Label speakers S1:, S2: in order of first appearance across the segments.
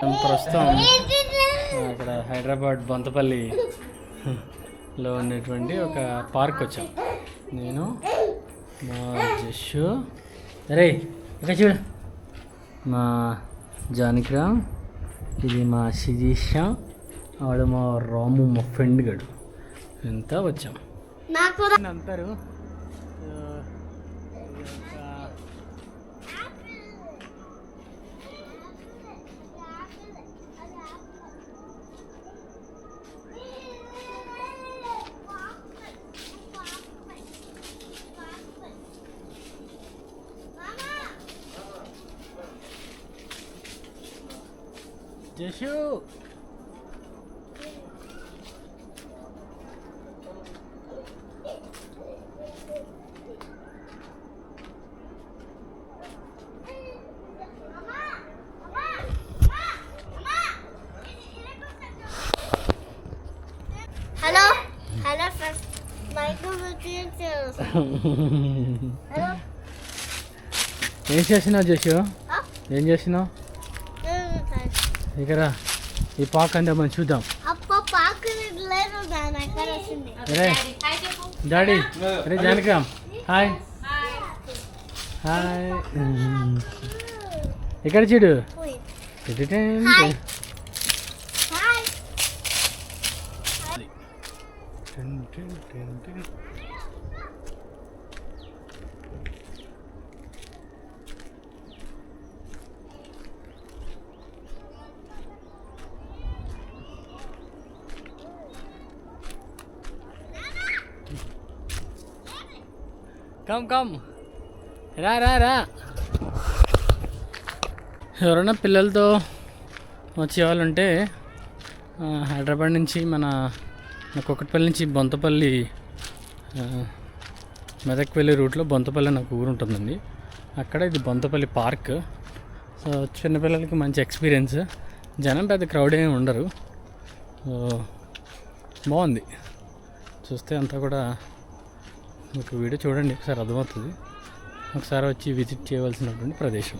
S1: ప్రస్తుతం అక్కడ హైదరాబాద్ బొంతపల్లి లో ఉన్నటువంటి ఒక పార్క్ వచ్చాం. నేను మా జషు అరే ఇక్కడ చూడు? మా జానకిరామ్ ఇది మా శిరీష ఆవిడ మా రాము మా ఫ్రెండ్ గడు. ఎంత వచ్చాం.
S2: నాకు
S1: అంటారు Jashu
S2: hello hello friends mike hello
S1: ఏం చేసినావు జషు
S2: ఆ?
S1: ఏం చేసినావు ఇక్కడ ఈ పార్క్ అంతా మనం చూద్దాం.
S2: అప్ప పాకు దాని ఎక్కడ వచ్చింది.
S1: అరే డాడీ అరే జానకిరామ్ హాయ్. హాయ్. ఇక్కడ చూడు? టిన్. కమ్ కమ్ రా రా రా. ఎవరైనా పిల్లలతో వచ్చేవాళ్ళుంటే ఉంటే హైదరాబాద్ నుంచి మన కుక్కట్పల్లి నుంచి బొంతపల్లి ఆ, మెదక్ వెళ్ళే రూట్లో బొంతపల్లి నాకు ఊరు ఉంటుందండి. అక్కడ ఇది బొంతపల్లి పార్క్. సో చిన్నపిల్లలకి మంచి ఎక్స్పీరియన్స్. జనం పెద్ద క్రౌడ్ ఏమి ఉండరు. బాగుంది. చూస్తే అంతా కూడా మీకు వీడియో చూడండి ఒకసారి అర్థమవుతుంది. ఒకసారి వచ్చి విజిట్ చేయవలసినటువంటి ప్రదేశం.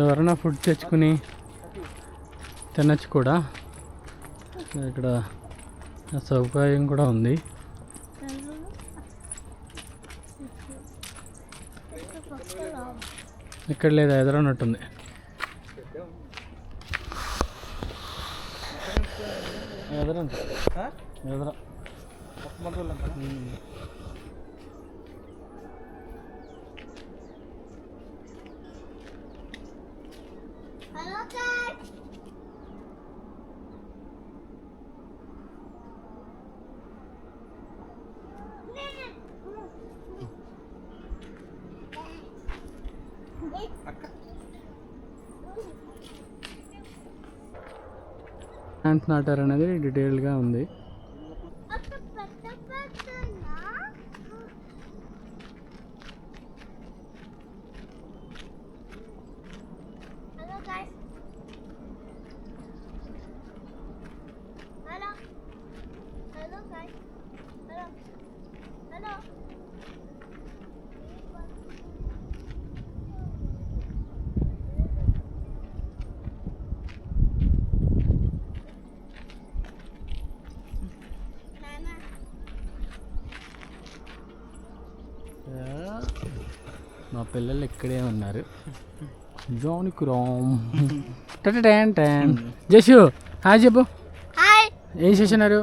S1: ఎవరైనా ఫుడ్ తెచ్చుకుని తినచ్చు కూడా. ఇక్కడ సౌకర్యం కూడా ఉంది. ఇక్కడ లేదు ఎదురు ఉన్నట్టుంది. ఎదురు ఎదురు. ప్లాంట్స్ నాటారు అనేది డీటెయిల్గా ఉంది. మా పిల్లలు ఇక్కడే ఉన్నారు. Janaki Ram. Ten ten Jashu hi చెప్పు.
S2: హాయ్.
S1: ఏం చేసినారు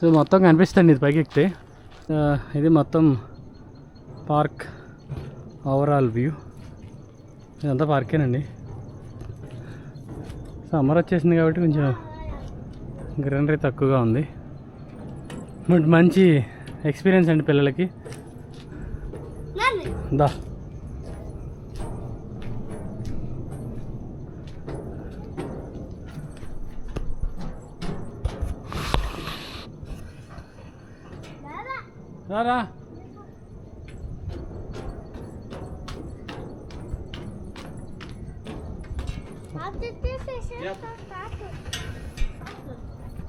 S1: సో మొత్తం కనిపిస్తుంది ఇది పైకి ఎక్కితే. ఇది మొత్తం పార్క్ ఓవరాల్ వ్యూ. ఇదంతా పార్కేనండి. సమ్మర్ వచ్చేసింది కాబట్టి కొంచెం గ్రీనరీ తక్కువగా ఉంది. బట్ మంచి ఎక్స్పీరియన్స్ అండి పిల్లలకి. దా.
S2: దాదా
S1: రా.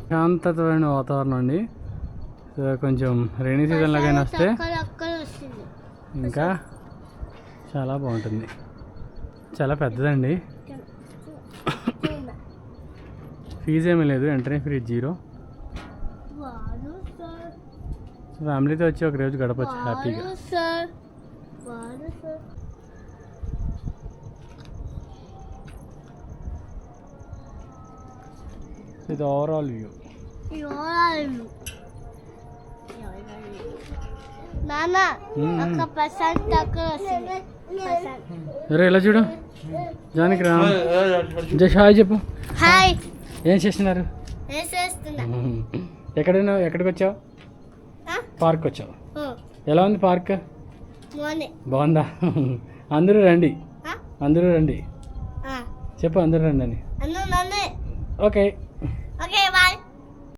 S1: శాంతమైన వాతావరణం అండి. కొంచెం రైనీ సీజన్ లాగైనా వస్తే ఇంకా చాలా బాగుంటుంది. చాలా పెద్దదండి. ఫీజు ఏమీ లేదు. Entry free zero. ఫ్యామిలీతో వచ్చి ఒక రోజు గడపచ్చు హ్యాపీగా. ఇది ఓవరాల్ వ్యూ
S2: నాన్న. ఒక వస్తుంది పర్సెంట్
S1: అరే ఇలా చూడు. జానికి రా. జస్ట్ హాయ్ చెప్పు.
S2: హాయ్.
S1: ఏం చేస్తున్నారు?
S2: నేను చేస్తున్నా?
S1: ఎక్కడైనా ఎక్కడికి వచ్చావు? పార్క్ వచ్చావు.
S2: ఓ,
S1: ఎలా ఉంది పార్క్?
S2: మోనే
S1: బాగుందా? అందరూ రండి.
S2: ఆ?
S1: అందరూ రండి.
S2: ఆ.
S1: చెప్పు అందరూ రండి అని.
S2: నన్నే. ఓకే.